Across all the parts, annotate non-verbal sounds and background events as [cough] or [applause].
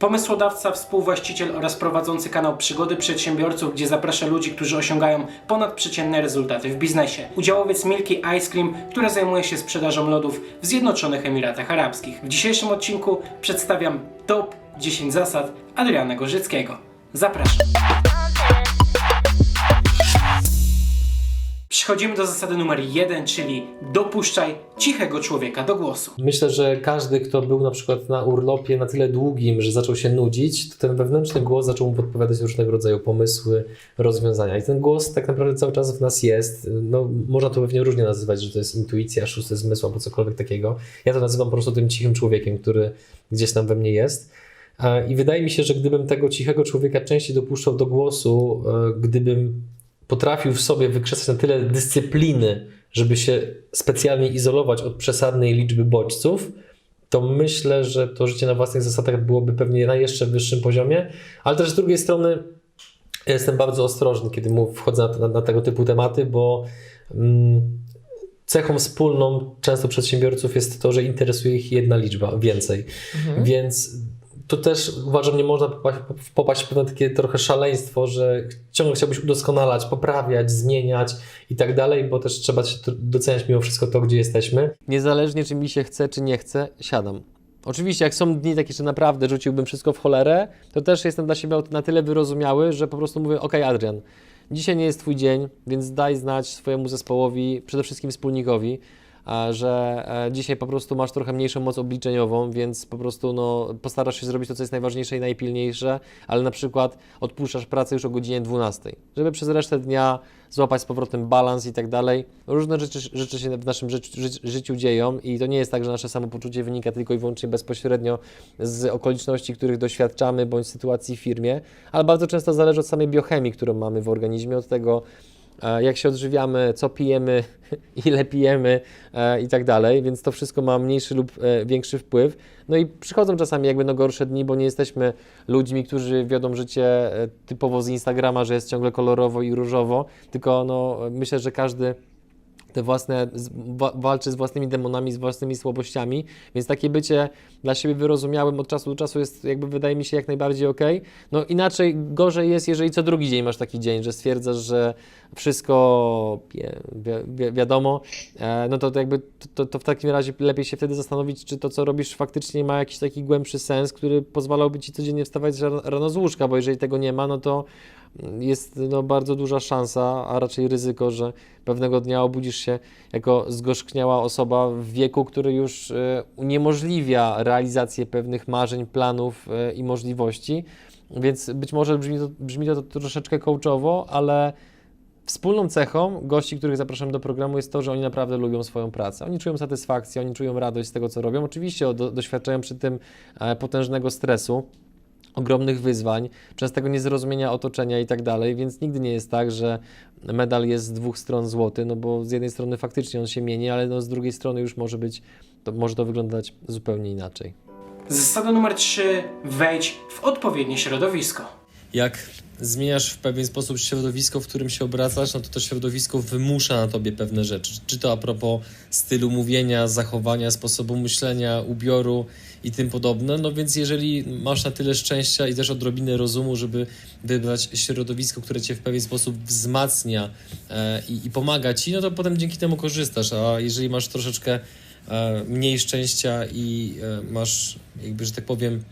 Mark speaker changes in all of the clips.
Speaker 1: Pomysłodawca, współwłaściciel oraz prowadzący kanał Przygody Przedsiębiorców, gdzie zaprasza ludzi, którzy osiągają ponadprzeciętne rezultaty w biznesie. Udziałowiec Milky Ice Cream, która zajmuje się sprzedażą lodów w Zjednoczonych Emiratach Arabskich. W dzisiejszym odcinku przedstawiam top 10 zasad Adriana Gorzyckiego. Zapraszam. Przechodzimy do zasady numer jeden, czyli dopuszczaj cichego człowieka do głosu.
Speaker 2: Myślę, że każdy, kto był na przykład na urlopie na tyle długim, że zaczął się nudzić, to ten wewnętrzny głos zaczął mu podpowiadać różnego rodzaju pomysły, rozwiązania. I ten głos tak naprawdę cały czas w nas jest. No, można to pewnie różnie nazywać, że to jest intuicja, szósty zmysł albo cokolwiek takiego. Ja to nazywam po prostu tym cichym człowiekiem, który gdzieś tam we mnie jest. I wydaje mi się, że gdybym tego cichego człowieka częściej dopuszczał do głosu, e, gdybym potrafił w sobie wykrzesać na tyle dyscypliny, żeby się specjalnie izolować od przesadnej liczby bodźców, to myślę, że to życie na własnych zasadach byłoby pewnie na jeszcze wyższym poziomie, ale też z drugiej strony ja jestem bardzo ostrożny, kiedy wchodzę na, na, na tego typu tematy, bo mm, cechą wspólną często przedsiębiorców jest to, że interesuje ich jedna liczba, więcej. Więc tu też uważam, nie można popaść, popaść w pewne takie trochę szaleństwo, że ciągle chciałbyś udoskonalać, poprawiać, zmieniać i tak dalej, bo też trzeba doceniać mimo wszystko to, gdzie jesteśmy.
Speaker 3: niezależnie czy mi się chce, czy nie chce, siadam. Oczywiście, jak są dni takie, że naprawdę rzuciłbym wszystko w cholerę, to też jestem dla siebie na tyle wyrozumiały, że po prostu mówię: OK, Adrian, dzisiaj nie jest Twój dzień, więc daj znać swojemu zespołowi, przede wszystkim wspólnikowi, że e, dzisiaj po prostu masz trochę mniejszą moc obliczeniową, więc po prostu no, postarasz się zrobić to, co jest najważniejsze i najpilniejsze, ale na przykład odpuszczasz pracę już o godzinie 12, żeby przez resztę dnia złapać z powrotem balans i tak dalej. Różne rzeczy, rzeczy się w naszym życiu, ży, życiu dzieją i to nie jest tak, że nasze samopoczucie wynika tylko i wyłącznie bezpośrednio z okoliczności, których doświadczamy, bądź sytuacji w firmie, ale bardzo często zależy od samej biochemii, którą mamy w organizmie, od tego, jak się odżywiamy, co pijemy, [laughs] ile pijemy e, i tak dalej, więc to wszystko ma mniejszy lub e, większy wpływ. No i przychodzą czasami jakby no gorsze dni, bo nie jesteśmy ludźmi, którzy wiodą życie e, typowo z Instagrama, że jest ciągle kolorowo i różowo, tylko no myślę, że każdy te własne, walczy z własnymi demonami, z własnymi słabościami, więc takie bycie dla siebie wyrozumiałym od czasu do czasu jest jakby wydaje mi się jak najbardziej ok. No inaczej gorzej jest, jeżeli co drugi dzień masz taki dzień, że stwierdzasz, że wszystko wi, wi, wiadomo, e, no to, to jakby to, to w takim razie lepiej się wtedy zastanowić, czy to co robisz faktycznie ma jakiś taki głębszy sens, który pozwalałby ci codziennie wstawać ra- rano z łóżka, bo jeżeli tego nie ma, no to jest no, bardzo duża szansa, a raczej ryzyko, że pewnego dnia obudzisz się jako zgorzkniała osoba w wieku, który już e, uniemożliwia realizację pewnych marzeń, planów e, i możliwości. Więc być może brzmi to, brzmi to troszeczkę coachowo, ale wspólną cechą gości, których zapraszam do programu jest to, że oni naprawdę lubią swoją pracę. Oni czują satysfakcję, oni czują radość z tego, co robią. Oczywiście do, doświadczają przy tym e, potężnego stresu, ogromnych wyzwań, częstego niezrozumienia otoczenia i tak dalej, więc nigdy nie jest tak, że medal jest z dwóch stron złoty, no bo z jednej strony faktycznie on się mieni, ale no z drugiej strony już może być, to może to wyglądać zupełnie inaczej.
Speaker 1: Zasada numer 3. Wejdź w odpowiednie środowisko.
Speaker 4: jak zmieniasz w pewien sposób środowisko, w którym się obracasz, no to to środowisko wymusza na tobie pewne rzeczy. Czy to a propos stylu mówienia, zachowania, sposobu myślenia, ubioru i tym podobne. No więc jeżeli masz na tyle szczęścia i też odrobinę rozumu, żeby wybrać środowisko, które cię w pewien sposób wzmacnia e, i, i pomaga ci, no to potem dzięki temu korzystasz. A jeżeli masz troszeczkę e, mniej szczęścia i e, masz, jakby, że tak powiem,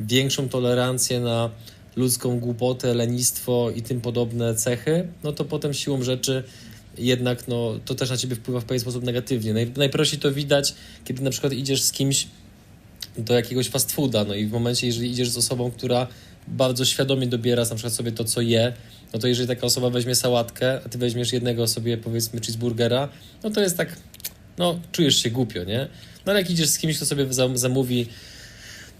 Speaker 4: większą tolerancję na ludzką głupotę, lenistwo i tym podobne cechy, no to potem siłą rzeczy jednak no, to też na ciebie wpływa w pewien sposób negatywnie. Naj, najprościej to widać, kiedy na przykład idziesz z kimś do jakiegoś fast fooda, no i w momencie, jeżeli idziesz z osobą, która bardzo świadomie dobiera na przykład sobie to, co je, no to jeżeli taka osoba weźmie sałatkę, a ty weźmiesz jednego sobie, powiedzmy, cheeseburgera, no to jest tak, no, czujesz się głupio, nie? No ale jak idziesz z kimś, kto sobie zam- zamówi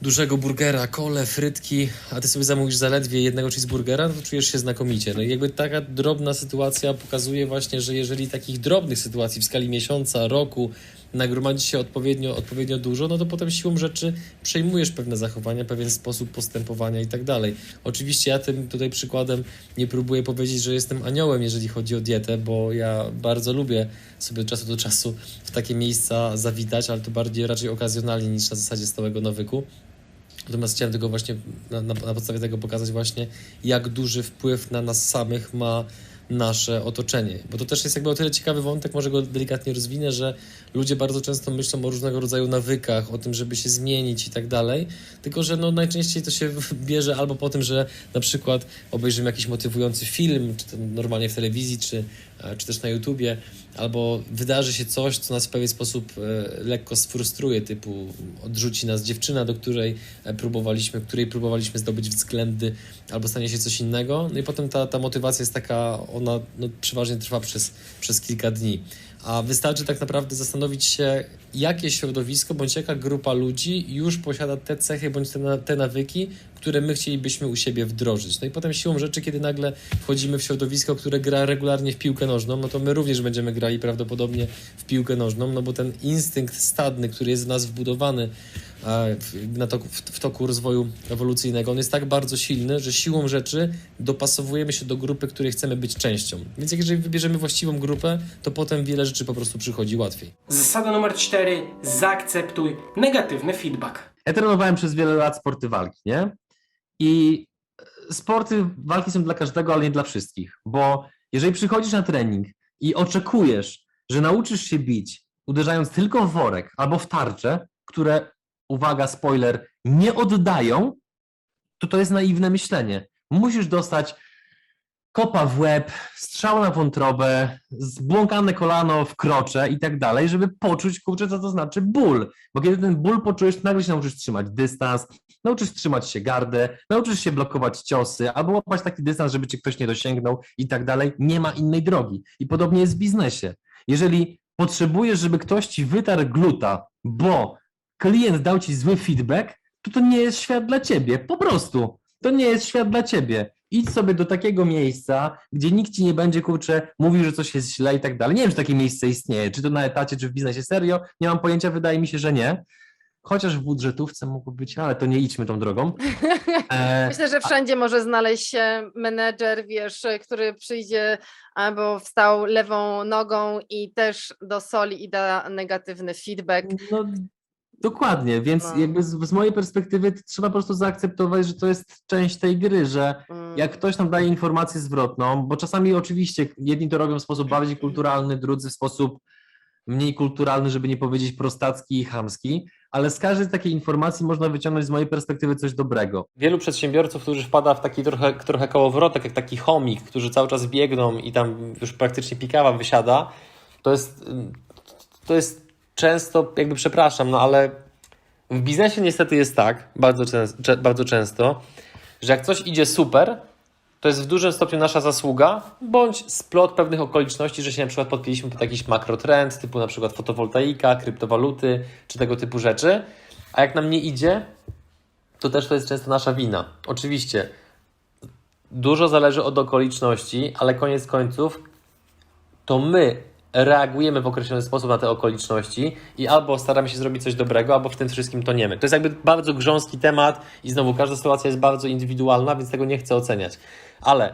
Speaker 4: dużego burgera, kole, frytki, a ty sobie zamówisz zaledwie jednego cheeseburgera, no to czujesz się znakomicie. No i jakby taka drobna sytuacja pokazuje właśnie, że jeżeli takich drobnych sytuacji w skali miesiąca, roku nagromadzi się odpowiednio, odpowiednio dużo, no to potem siłą rzeczy przejmujesz pewne zachowania, pewien sposób postępowania i tak dalej. Oczywiście ja tym tutaj przykładem nie próbuję powiedzieć, że jestem aniołem, jeżeli chodzi o dietę, bo ja bardzo lubię sobie od czasu do czasu w takie miejsca zawitać, ale to bardziej raczej okazjonalnie niż na zasadzie stałego nawyku. Natomiast chciałem tylko właśnie na, na, na podstawie tego pokazać właśnie, jak duży wpływ na nas samych ma nasze otoczenie. Bo to też jest jakby o tyle ciekawy wątek, może go delikatnie rozwinę, że ludzie bardzo często myślą o różnego rodzaju nawykach, o tym, żeby się zmienić i tak dalej, tylko że no najczęściej to się [laughs] bierze albo po tym, że na przykład obejrzymy jakiś motywujący film, czy normalnie w telewizji, czy, e, czy też na YouTubie, albo wydarzy się coś, co nas w pewien sposób e, lekko sfrustruje, typu odrzuci nas dziewczyna, do której e, próbowaliśmy, której próbowaliśmy zdobyć względy, albo stanie się coś innego. No i potem ta, ta motywacja jest taka, ona no, przeważnie trwa przez, przez kilka dni. A wystarczy tak naprawdę zastanowić się, jakie środowisko bądź jaka grupa ludzi już posiada te cechy bądź te, te nawyki, które my chcielibyśmy u siebie wdrożyć. No i potem siłą rzeczy, kiedy nagle wchodzimy w środowisko, które gra regularnie w piłkę nożną, no to my również będziemy grali prawdopodobnie w piłkę nożną, no bo ten instynkt stadny, który jest w nas wbudowany na toku, w, w toku rozwoju ewolucyjnego, on jest tak bardzo silny, że siłą rzeczy dopasowujemy się do grupy, której chcemy być częścią. Więc jeżeli wybierzemy właściwą grupę, to potem wiele rzeczy po prostu przychodzi łatwiej.
Speaker 1: Zasada numer 4. Zaakceptuj negatywny feedback.
Speaker 5: Ja trenowałem przez wiele lat sporty walki, nie? I e, sporty walki są dla każdego, ale nie dla wszystkich. Bo jeżeli przychodzisz na trening i oczekujesz, że nauczysz się bić, uderzając tylko w worek albo w tarcze, które, uwaga, spoiler, nie oddają, to to jest naiwne myślenie. Musisz dostać kopa w łeb, strzał na wątrobę, zbłąkane kolano w krocze i tak dalej, żeby poczuć, kurczę, co to znaczy ból. Bo kiedy ten ból poczujesz, nagle się nauczysz trzymać dystans, nauczysz trzymać się gardę, nauczysz się blokować ciosy, albo łapać taki dystans, żeby cię ktoś nie dosięgnął i tak dalej. Nie ma innej drogi. I podobnie jest w biznesie. Jeżeli potrzebujesz, żeby ktoś ci wytarł gluta, bo klient dał ci zły feedback, to to nie jest świat dla ciebie. Po prostu. To nie jest świat dla ciebie. Idź sobie do takiego miejsca, gdzie nikt ci nie będzie, kurczę, mówił, że coś jest źle i tak dalej. Nie wiem, czy takie miejsce istnieje, czy to na etacie, czy w biznesie. Serio, nie mam pojęcia, wydaje mi się, że nie. Chociaż w budżetówce mogło być, ale to nie idźmy tą drogą. [laughs] E,
Speaker 6: Myślę, że wszędzie może znaleźć się menedżer, wiesz, który przyjdzie albo wstał lewą nogą i też do soli i da negatywny feedback.
Speaker 5: No, dokładnie, więc
Speaker 6: No.
Speaker 5: jakby z, z mojej perspektywy trzeba po prostu zaakceptować, że to jest część tej gry, że
Speaker 6: Mm.
Speaker 5: jak ktoś nam daje informację zwrotną, bo czasami oczywiście jedni to robią w sposób bardziej kulturalny, drudzy w sposób mniej kulturalny, żeby nie powiedzieć prostacki i chamski, ale z każdej takiej informacji można wyciągnąć z mojej perspektywy coś dobrego.
Speaker 3: Wielu przedsiębiorców, którzy wpada w taki trochę, trochę kołowrotek, jak taki chomik, którzy cały czas biegną i tam już praktycznie pikawa wysiada, to jest, to jest często, jakby przepraszam, no ale w biznesie niestety jest tak, bardzo, często, bardzo często, że jak coś idzie super, to jest w dużym stopniu nasza zasługa, bądź splot pewnych okoliczności, że się na przykład podpięliśmy pod jakiś makrotrend, typu na przykład fotowoltaika, kryptowaluty, czy tego typu rzeczy, a jak nam nie idzie, to też to jest często nasza wina. Oczywiście dużo zależy od okoliczności, ale koniec końców to my reagujemy w określony sposób na te okoliczności i albo staramy się zrobić coś dobrego, albo w tym wszystkim toniemy. To jest jakby bardzo grząski temat i znowu każda sytuacja jest bardzo indywidualna, więc tego nie chcę oceniać. Ale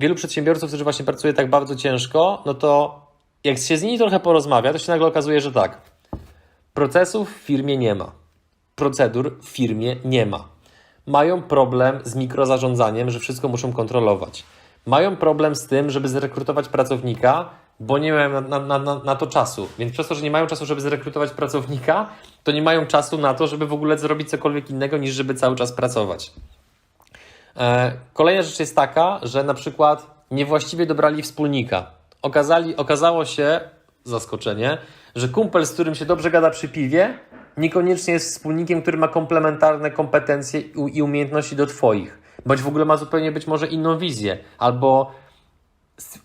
Speaker 3: wielu przedsiębiorców, którzy właśnie pracuje tak bardzo ciężko, no to jak się z nimi trochę porozmawia, to się nagle okazuje, że tak, procesów w firmie nie ma procedur w firmie nie ma. Mają problem z mikrozarządzaniem, że wszystko muszą kontrolować. Mają problem z tym, żeby zrekrutować pracownika, bo nie mają na, na, na, na to czasu. Więc przez to, że nie mają czasu, żeby zrekrutować pracownika, to nie mają czasu na to, żeby w ogóle zrobić cokolwiek innego, niż żeby cały czas pracować. E, Kolejna rzecz jest taka, że na przykład niewłaściwie dobrali wspólnika. Okazali, okazało się, zaskoczenie, że kumpel, z którym się dobrze gada przy piwie, niekoniecznie jest wspólnikiem, który ma komplementarne kompetencje i umiejętności do Twoich. Bądź w ogóle ma zupełnie być może inną wizję. Albo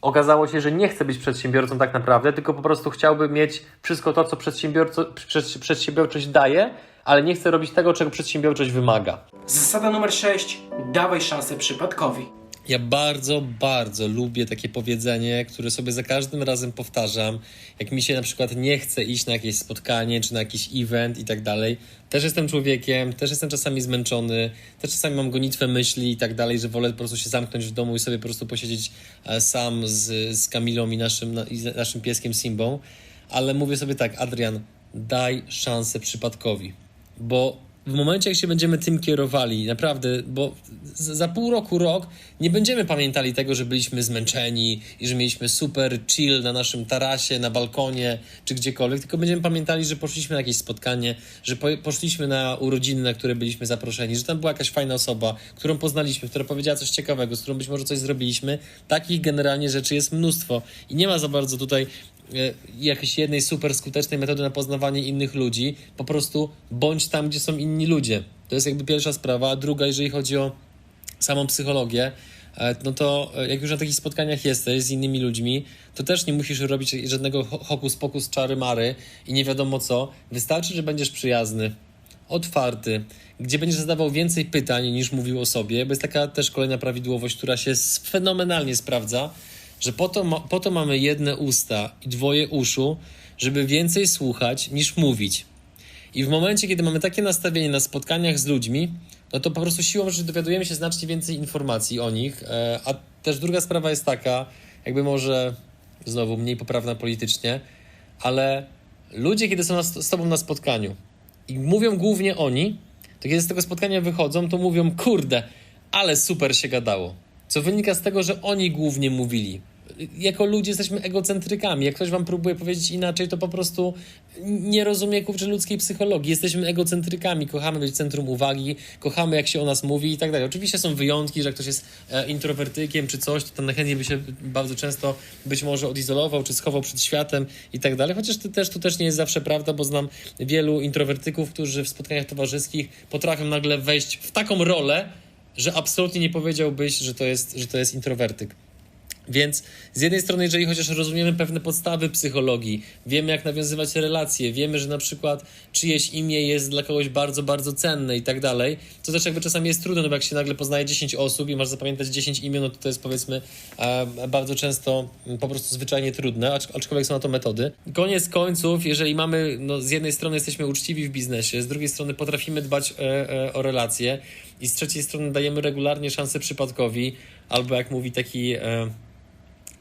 Speaker 3: okazało się, że nie chce być przedsiębiorcą tak naprawdę, tylko po prostu chciałby mieć wszystko to, co przedsiębiorczość daje, ale nie chce robić tego, czego przedsiębiorczość wymaga.
Speaker 1: Zasada numer 6. Dawaj szansę przypadkowi.
Speaker 4: Ja bardzo, bardzo lubię takie powiedzenie, które sobie za każdym razem powtarzam. Jak mi się na przykład nie chce iść na jakieś spotkanie, czy na jakiś event i tak dalej. Też jestem człowiekiem, też jestem czasami zmęczony, też czasami mam gonitwę myśli i tak dalej, że wolę po prostu się zamknąć w domu i sobie po prostu posiedzieć e, sam z, z Kamilą i naszym, na- i naszym pieskiem Simbą. Ale mówię sobie tak, Adrian, daj szansę przypadkowi. Bo
Speaker 3: w momencie, jak się będziemy tym kierowali, naprawdę, bo za pół roku, rok nie będziemy pamiętali tego, że byliśmy zmęczeni i że mieliśmy super chill na naszym tarasie, na balkonie czy gdziekolwiek, tylko będziemy pamiętali, że poszliśmy na jakieś spotkanie, że po, poszliśmy na urodziny, na które byliśmy zaproszeni, że tam była jakaś fajna osoba, którą poznaliśmy, która powiedziała coś ciekawego, z którą być może coś zrobiliśmy. Takich generalnie rzeczy jest mnóstwo i nie ma za bardzo tutaj jakiejś jednej super skutecznej metody na poznawanie innych ludzi. Po prostu bądź tam, gdzie są inni ludzie. To jest jakby pierwsza sprawa. A druga, jeżeli chodzi o samą psychologię, e, no to e, jak już na takich spotkaniach jesteś z innymi ludźmi, to też nie musisz robić żadnego ho- hokus pokus czary mary i nie wiadomo co. Wystarczy, że będziesz przyjazny, otwarty, gdzie będziesz zadawał więcej pytań niż mówił o sobie, bo jest taka też kolejna prawidłowość, która się fenomenalnie sprawdza, że po to, po to mamy jedne usta i dwoje uszu, żeby więcej słuchać niż mówić. I w momencie, kiedy mamy takie nastawienie na spotkaniach z ludźmi, no to po prostu siłą rzeczy dowiadujemy się znacznie więcej informacji o nich. E, A też druga sprawa jest taka, jakby może znowu mniej poprawna politycznie, ale ludzie, kiedy są na, z tobą na spotkaniu i mówią głównie oni, to kiedy z tego spotkania wychodzą, to mówią, kurde, ale super się gadało. Co wynika z tego, że oni głównie mówili. Jako ludzie jesteśmy egocentrykami. Jak ktoś wam próbuje powiedzieć inaczej, to po prostu nie rozumie kurczę ludzkiej psychologii. Jesteśmy egocentrykami, kochamy być centrum uwagi, kochamy jak się o nas mówi i tak dalej. Oczywiście są wyjątki, że jak ktoś jest e, introwertykiem czy coś, to tam chętnie by się bardzo często być może odizolował czy schował przed światem i tak dalej. Chociaż to też, to też nie jest zawsze prawda, bo znam wielu introwertyków, którzy w spotkaniach towarzyskich potrafią nagle wejść w taką rolę, że absolutnie nie powiedziałbyś, że to jest, że to jest introwertyk. Więc z jednej strony, jeżeli chociaż rozumiemy pewne podstawy psychologii, wiemy jak nawiązywać relacje, wiemy, że na przykład czyjeś imię jest dla kogoś bardzo, bardzo cenne i tak dalej, to też jakby czasami jest trudne, no bo jak się nagle poznaje 10 osób i masz zapamiętać 10 imion, no to to jest powiedzmy e, bardzo często mm, po prostu zwyczajnie trudne, acz, aczkolwiek są na to metody. Koniec końców, jeżeli mamy, no z jednej strony jesteśmy uczciwi w biznesie, z drugiej strony potrafimy dbać e, e, o relacje i z trzeciej strony dajemy regularnie szansę przypadkowi, albo jak mówi taki... E,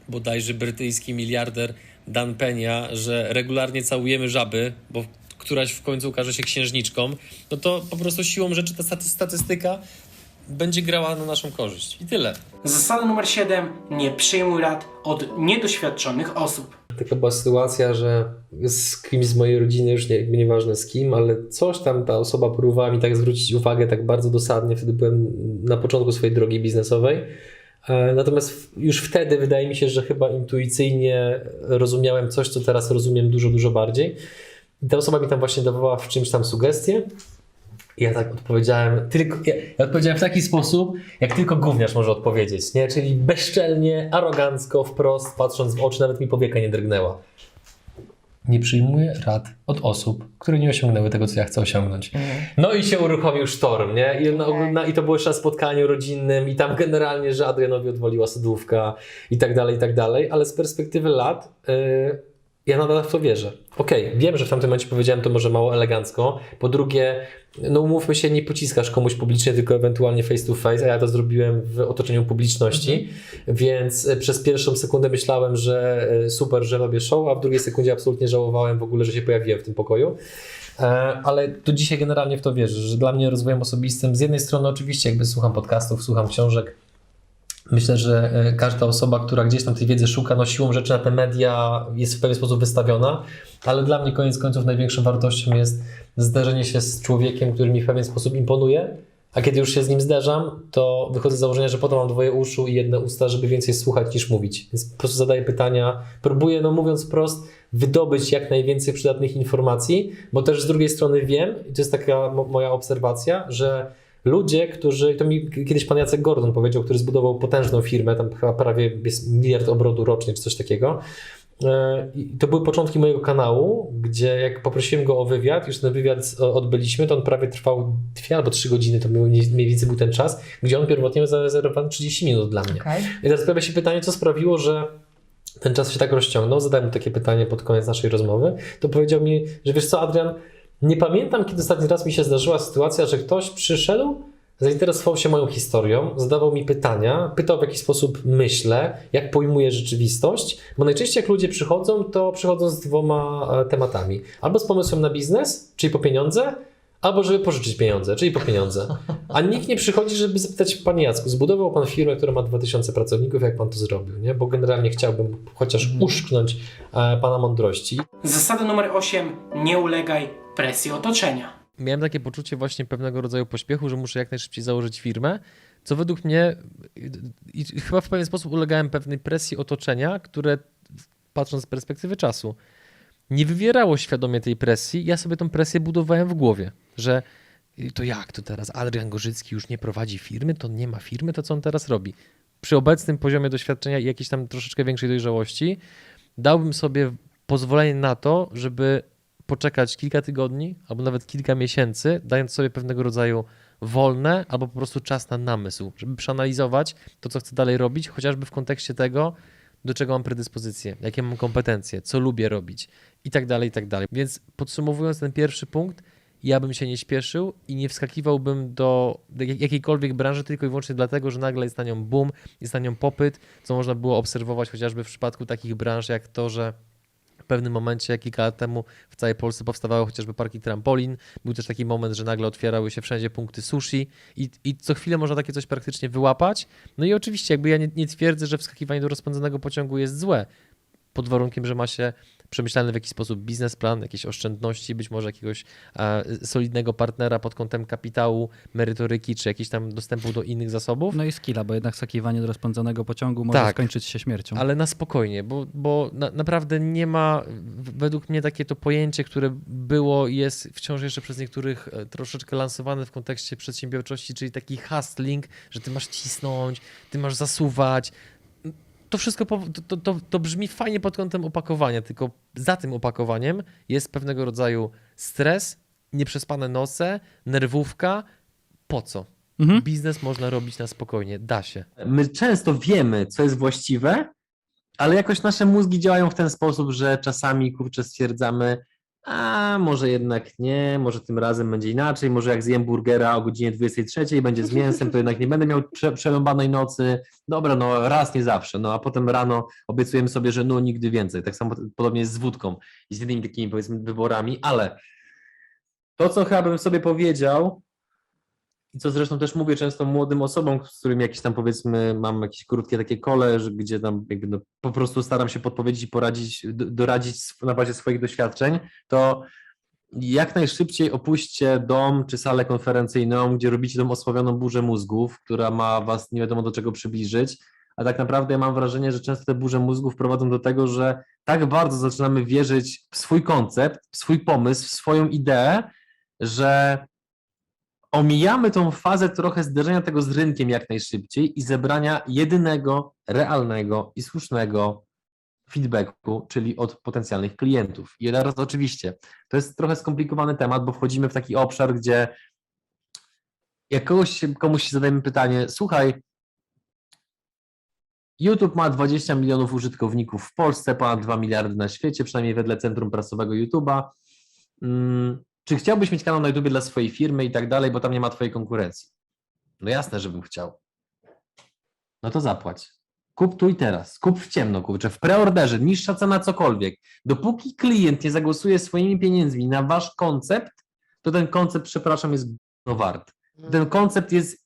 Speaker 3: bodajże brytyjski miliarder Dan Penia, że regularnie całujemy żaby, bo któraś w końcu ukaże się księżniczką, no to po prostu siłą rzeczy ta staty- statystyka będzie grała na naszą korzyść. I tyle.
Speaker 1: Zasada numer 7. Nie przyjmuj rad od niedoświadczonych osób.
Speaker 7: Taka była sytuacja, że z kimś z mojej rodziny, już nie, nieważne z kim, ale coś tam ta osoba próbowała mi tak zwrócić uwagę tak bardzo dosadnie. Wtedy byłem na początku swojej drogi biznesowej. E, Natomiast już wtedy wydaje mi się, że chyba intuicyjnie rozumiałem coś, co teraz rozumiem dużo, dużo bardziej. I ta osoba mi tam właśnie dawała w czymś tam sugestie. I ja tak odpowiedziałem, tylko, ja, ja odpowiedziałem w taki sposób, jak tylko gówniarz może odpowiedzieć, nie? Czyli bezczelnie, arogancko, wprost, patrząc w oczy, nawet mi powieka nie drgnęła. Nie przyjmuję rad od osób, które nie osiągnęły tego, co ja chcę osiągnąć. No i się uruchomił sztorm, nie? I, no,
Speaker 8: Okej.
Speaker 7: na, I to było jeszcze na spotkaniu rodzinnym i tam generalnie, że Adrianowi odwaliła sodówka i tak dalej, i tak dalej, ale z perspektywy lat yy, ja nadal w to wierzę. Okej, wiem, że w tamtym momencie powiedziałem to może mało elegancko. Po drugie, no umówmy się, nie pociskasz komuś publicznie, tylko ewentualnie face to face, a ja to zrobiłem w otoczeniu publiczności, więc e, przez pierwszą sekundę myślałem, że e, super, że robię show, a w drugiej sekundzie absolutnie żałowałem w ogóle, że się pojawiłem w tym pokoju. E, Ale do dzisiaj generalnie w to wierzę, że dla mnie rozwojem osobistym z jednej strony oczywiście jakby słucham podcastów, słucham książek, Myślę, że e, każda osoba, która gdzieś tam tej wiedzy szuka, no siłą rzeczy na te media jest w pewien sposób wystawiona, ale dla mnie koniec końców największą wartością jest zderzenie się z człowiekiem, który mi w pewien sposób imponuje, a kiedy już się z nim zderzam, to wychodzę z założenia, że potem mam dwoje uszu i jedne usta, żeby więcej słuchać niż mówić. Więc po prostu zadaję pytania, próbuję, no mówiąc wprost, wydobyć jak najwięcej przydatnych informacji, bo też z drugiej strony wiem, i to jest taka mo- moja obserwacja, że ludzie, którzy, to mi kiedyś pan Jacek Gordon powiedział, który zbudował potężną firmę, tam chyba prawie jest miliard obrotu rocznie, czy coś takiego. E, I to były początki mojego kanału, gdzie jak poprosiłem go o wywiad, już ten wywiad odbyliśmy, to on prawie trwał dwie albo trzy godziny, to mniej więcej był ten czas, gdzie on pierwotnie miał zarezerwowany 30 minut dla mnie.
Speaker 9: Okej.
Speaker 7: I teraz pojawia się pytanie, co sprawiło, że ten czas się tak rozciągnął. Zadałem mu takie pytanie pod koniec naszej rozmowy. To powiedział mi, że wiesz co, Adrian, nie pamiętam, kiedy ostatni raz mi się zdarzyła sytuacja, że ktoś przyszedł, zainteresował się moją historią, zadawał mi pytania, pytał w jaki sposób myślę, jak pojmuję rzeczywistość, bo najczęściej jak ludzie przychodzą, to przychodzą z dwoma e, tematami. Albo z pomysłem na biznes, czyli po pieniądze,
Speaker 2: Albo żeby pożyczyć pieniądze, czyli po pieniądze. A nikt nie przychodzi, żeby zapytać, panie Jacku, zbudował pan firmę, która ma 2000 pracowników, jak pan to zrobił, nie? Bo generalnie chciałbym chociaż uszknąć e, pana mądrości.
Speaker 1: Zasada numer 8. Nie ulegaj presji otoczenia.
Speaker 3: miałem takie poczucie właśnie pewnego rodzaju pośpiechu, że muszę jak najszybciej założyć firmę, co według mnie i chyba w pewien sposób ulegałem pewnej presji otoczenia, które patrząc z perspektywy czasu nie wywierało świadomie tej presji. Ja sobie tą presję budowałem w głowie, że to jak to teraz Adrian Gorzycki już nie prowadzi firmy, to nie ma firmy, to co on teraz robi? Przy obecnym poziomie doświadczenia i jakiejś tam troszeczkę większej dojrzałości dałbym sobie pozwolenie na to, żeby poczekać kilka tygodni albo nawet kilka miesięcy, dając sobie pewnego rodzaju wolne albo po prostu czas na namysł, żeby przeanalizować to, co chcę dalej robić, chociażby w kontekście tego, do czego mam predyspozycje, jakie mam kompetencje, co lubię robić i tak dalej, i tak dalej. Więc podsumowując ten pierwszy punkt, ja bym się nie śpieszył i nie wskakiwałbym do do jak- jakiejkolwiek branży tylko i wyłącznie dlatego, że nagle jest na nią boom, jest na nią popyt, co można było obserwować chociażby w przypadku takich branż jak to, że pewnym momencie, kilka lat temu, w całej Polsce powstawały chociażby parki trampolin. Był też taki moment, że nagle otwierały się wszędzie punkty sushi i, i co chwilę można takie coś praktycznie wyłapać. No i oczywiście, jakby ja nie, nie twierdzę, że wskakiwanie do rozpędzonego pociągu jest złe, pod warunkiem, że ma się przemyślany w jakiś sposób biznesplan, jakieś oszczędności, być może jakiegoś e, solidnego partnera pod kątem kapitału, merytoryki, czy jakiś tam dostępu do innych zasobów.
Speaker 10: No i skilla, bo jednak skakiwanie do rozpędzonego pociągu może
Speaker 3: Tak.
Speaker 10: skończyć się śmiercią.
Speaker 3: Ale na spokojnie, bo, bo na, naprawdę nie ma według mnie takie to pojęcie, które było i jest wciąż jeszcze przez niektórych e, troszeczkę lansowane w kontekście przedsiębiorczości, czyli taki hustling, że ty masz cisnąć, ty masz zasuwać. To wszystko to, to, to brzmi fajnie pod kątem opakowania, tylko za tym opakowaniem jest pewnego rodzaju stres, nieprzespane noce, nerwówka. Po co?
Speaker 10: Mhm.
Speaker 3: Biznes można robić na spokojnie, da się.
Speaker 5: My często wiemy, co jest właściwe, ale jakoś nasze mózgi działają w ten sposób, że czasami kurczę stwierdzamy, a może jednak nie, może tym razem będzie inaczej, może jak zjem burgera o godzinie 23 będzie z mięsem, to jednak nie będę miał prze, przerąbanej nocy. Dobra, no raz nie zawsze, no a potem rano obiecujemy sobie, że no nigdy więcej. Tak samo podobnie jest z wódką i z innymi takimi powiedzmy wyborami, ale to, co chyba bym sobie powiedział, i co zresztą też mówię często młodym osobom, z którymi jakieś tam powiedzmy mam jakieś krótkie takie kole, gdzie tam jakby no, po prostu staram się podpowiedzieć i poradzić, do- doradzić na bazie swoich doświadczeń, to jak najszybciej opuśćcie dom czy salę konferencyjną, gdzie robicie tą osławioną burzę mózgów, która ma was nie wiadomo do czego przybliżyć, a tak naprawdę ja mam wrażenie, że często te burze mózgów prowadzą do tego, że tak bardzo zaczynamy wierzyć w swój koncept, w swój pomysł, w swoją ideę, że omijamy tą fazę trochę zderzenia tego z rynkiem jak najszybciej i zebrania jedynego, realnego i słusznego feedbacku, czyli od potencjalnych klientów. I teraz oczywiście, to jest trochę skomplikowany temat, bo wchodzimy w taki obszar, gdzie jak kogoś, komuś zadajemy pytanie, słuchaj, YouTube ma 20 milionów użytkowników w Polsce, ponad 2 miliardy na świecie, przynajmniej wedle Centrum Prasowego YouTube'a. Mm, czy chciałbyś mieć kanał na YouTube dla swojej firmy i tak dalej, bo tam nie ma twojej konkurencji? No jasne, żebym chciał. No to zapłać. Kup tu i teraz. Kup w ciemno, kurczę, w preorderze, niższa cena cokolwiek. Dopóki klient nie zagłosuje swoimi pieniędzmi na wasz koncept, to ten koncept, przepraszam, jest no wart. Ten koncept jest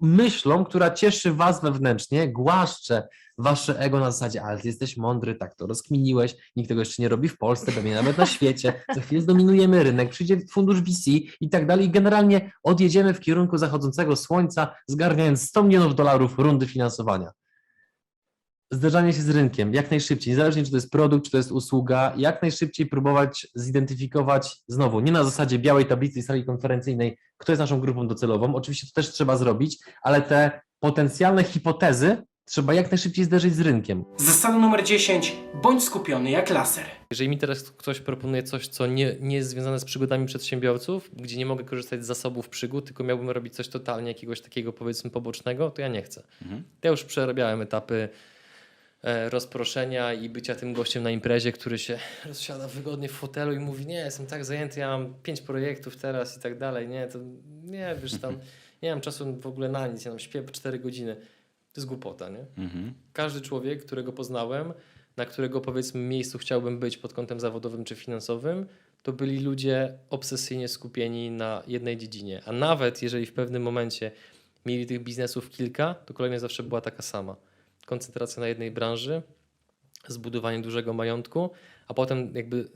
Speaker 5: myślą, która cieszy was wewnętrznie, głaszcze wasze ego na zasadzie, ale ty jesteś mądry, tak to rozkminiłeś, nikt tego jeszcze nie robi w Polsce, pewnie nawet na świecie, za chwilę zdominujemy rynek, przyjdzie fundusz VC i tak dalej. I generalnie odjedziemy w kierunku zachodzącego słońca, zgarniając 100 milionów dolarów rundy finansowania. Zderzanie się z rynkiem jak najszybciej, niezależnie czy to jest produkt, czy to jest usługa, jak najszybciej próbować zidentyfikować znowu, nie na zasadzie białej tablicy i sali konferencyjnej, kto jest naszą grupą docelową, oczywiście to też trzeba zrobić, ale te potencjalne hipotezy trzeba jak najszybciej zderzyć z rynkiem.
Speaker 1: Zasada numer 10. Bądź skupiony jak laser.
Speaker 3: Jeżeli mi teraz ktoś proponuje coś, co nie, nie jest związane z przygodami przedsiębiorców, gdzie nie mogę korzystać z zasobów przygód, tylko miałbym robić coś totalnie jakiegoś takiego powiedzmy pobocznego, to ja nie chcę. Ja już przerabiałem etapy e, rozproszenia i bycia tym gościem na imprezie, który się rozsiada wygodnie w fotelu i mówi, nie, jestem tak zajęty, ja mam pięć projektów teraz i tak dalej, nie, to nie, wiesz tam, [laughs] nie mam czasu w ogóle na nic, ja tam śpię po 4 godziny. To jest głupota, nie? każdy człowiek, którego poznałem, na którego powiedzmy miejscu chciałbym być pod kątem zawodowym czy finansowym, to byli ludzie obsesyjnie skupieni na jednej dziedzinie. A nawet jeżeli w pewnym momencie mieli tych biznesów kilka, to kolejność zawsze była taka sama. Koncentracja na jednej branży, zbudowanie dużego majątku, a potem jakby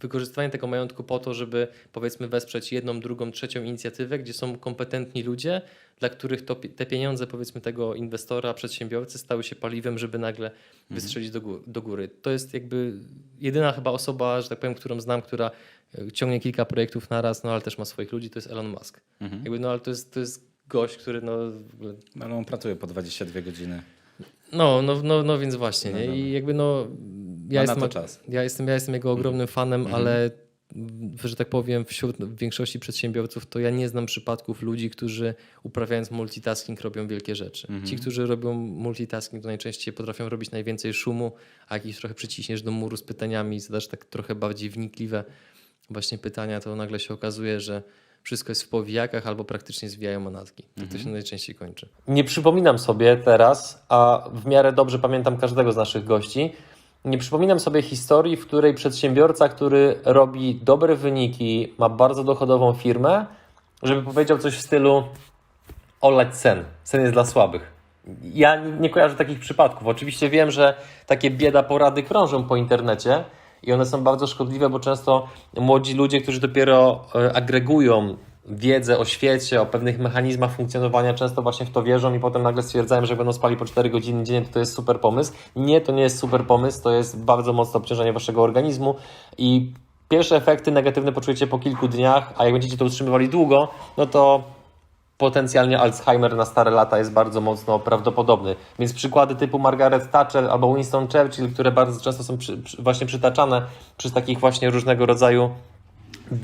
Speaker 3: wykorzystywanie tego majątku po to, żeby powiedzmy wesprzeć jedną, drugą, trzecią inicjatywę, gdzie są kompetentni ludzie, dla których to, te pieniądze powiedzmy tego inwestora, przedsiębiorcy stały się paliwem, żeby nagle wystrzelić do, gó- do góry. To jest jakby jedyna chyba osoba, że tak powiem, którą znam, która e, ciągnie kilka projektów naraz, no ale też ma swoich ludzi, to jest Elon Musk.
Speaker 11: Mhm.
Speaker 3: Jakby, no ale to jest, to jest gość, który no,
Speaker 11: No, ale on pracuje po 22 godziny.
Speaker 3: No, no, no, no więc właśnie,
Speaker 11: No
Speaker 3: nie? I jakby no, ja jestem, ja jestem, ja jestem jego ogromnym fanem,
Speaker 11: Mhm.
Speaker 3: ale że tak powiem, wśród większości przedsiębiorców, to ja nie znam przypadków ludzi, którzy uprawiając multitasking robią wielkie rzeczy.
Speaker 11: Mhm.
Speaker 3: Ci, którzy robią multitasking, to najczęściej potrafią robić najwięcej szumu, a jak ich trochę przyciśniesz do muru z pytaniami i zadasz tak trochę bardziej wnikliwe właśnie pytania, to nagle się okazuje, że wszystko jest w powijakach albo praktycznie zwijają manatki. Tak to się najczęściej kończy. Nie przypominam sobie teraz, a w miarę dobrze pamiętam każdego z naszych gości, nie przypominam sobie historii, w której przedsiębiorca, który robi dobre wyniki, ma bardzo dochodową firmę, żeby powiedział coś w stylu olać sen. Sen jest dla słabych. Ja nie kojarzę takich przypadków. Oczywiście wiem, że takie bieda porady krążą po internecie i one są bardzo szkodliwe, bo często młodzi ludzie, którzy dopiero e, agregują wiedzę o świecie, o pewnych mechanizmach funkcjonowania, często właśnie w to wierzą i potem nagle stwierdzają, że będą spali po 4 godziny dziennie, to to jest super pomysł. Nie, to nie jest super pomysł, to jest bardzo mocne obciążenie waszego organizmu i pierwsze efekty negatywne poczujecie po kilku dniach, a jak będziecie to utrzymywali długo, no to potencjalnie Alzheimer na stare lata jest bardzo mocno prawdopodobny. Więc przykłady typu Margaret Thatcher albo Winston Churchill, które bardzo często są przy, przy, właśnie przytaczane przez takich właśnie różnego rodzaju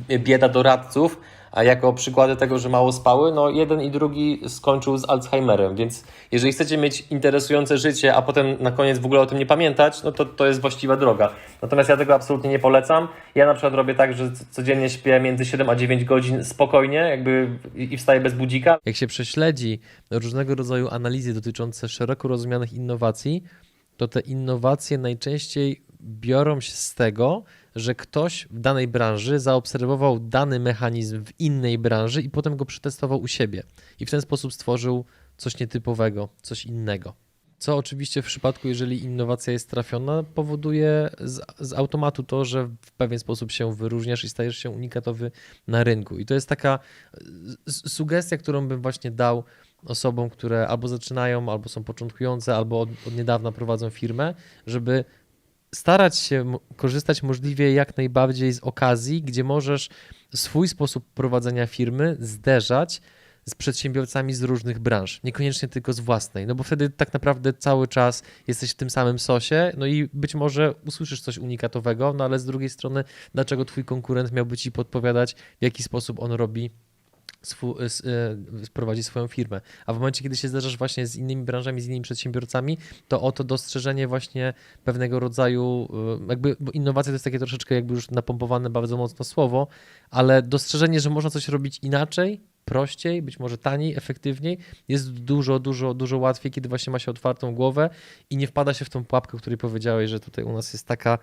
Speaker 3: bieda doradców, a jako przykłady tego, że mało spały, no jeden i drugi skończył z Alzheimerem, więc jeżeli chcecie mieć interesujące życie, a potem na koniec w ogóle o tym nie pamiętać, no to to jest właściwa droga. Natomiast ja tego absolutnie nie polecam. Ja na przykład robię tak, że codziennie śpię między 7 a 9 godzin spokojnie, jakby i wstaję bez budzika. Jak się prześledzi różnego rodzaju analizy dotyczące szeroko rozumianych innowacji, to te innowacje najczęściej biorą się z tego, że ktoś w danej branży zaobserwował dany mechanizm w innej branży i potem go przetestował u siebie. I w ten sposób stworzył coś nietypowego, coś innego. Co oczywiście w przypadku, jeżeli innowacja jest trafiona, powoduje z, z automatu to, że w pewien sposób się wyróżniasz i stajesz się unikatowy na rynku. I to jest taka e, sugestia, którą bym właśnie dał osobom, które albo zaczynają, albo są początkujące, albo od, od niedawna prowadzą firmę, żeby starać się korzystać możliwie jak najbardziej z okazji, gdzie możesz swój sposób prowadzenia firmy zderzać z przedsiębiorcami z różnych branż, niekoniecznie tylko z własnej, no bo wtedy tak naprawdę cały czas jesteś w tym samym sosie, no i być może usłyszysz coś unikatowego, no ale z drugiej strony, dlaczego twój konkurent miałby ci podpowiadać, w jaki sposób on robi swu, e, swoją firmę. A w momencie, kiedy się zderzasz właśnie z innymi branżami, z innymi przedsiębiorcami, to oto dostrzeżenie właśnie pewnego rodzaju, e, jakby, innowacja to jest takie troszeczkę jakby już napompowane bardzo mocno słowo, ale dostrzeżenie, że można coś robić inaczej, prościej, być może taniej, efektywniej, jest dużo, dużo, dużo łatwiej, kiedy właśnie ma się otwartą głowę i nie wpada się w tą pułapkę, o której powiedziałeś, że tutaj u nas jest taka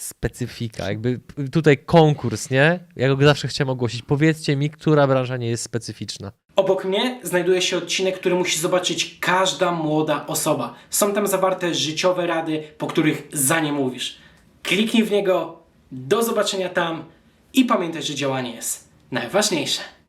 Speaker 3: specyfika, jakby tutaj konkurs, nie? Ja go zawsze chciałem ogłosić. Powiedzcie mi, która branża nie jest specyficzna.
Speaker 1: Obok mnie znajduje się odcinek, który musi zobaczyć każda młoda osoba. Są tam zawarte życiowe rady, po których za nie mówisz. Kliknij w niego, do zobaczenia tam i pamiętaj, że działanie jest najważniejsze.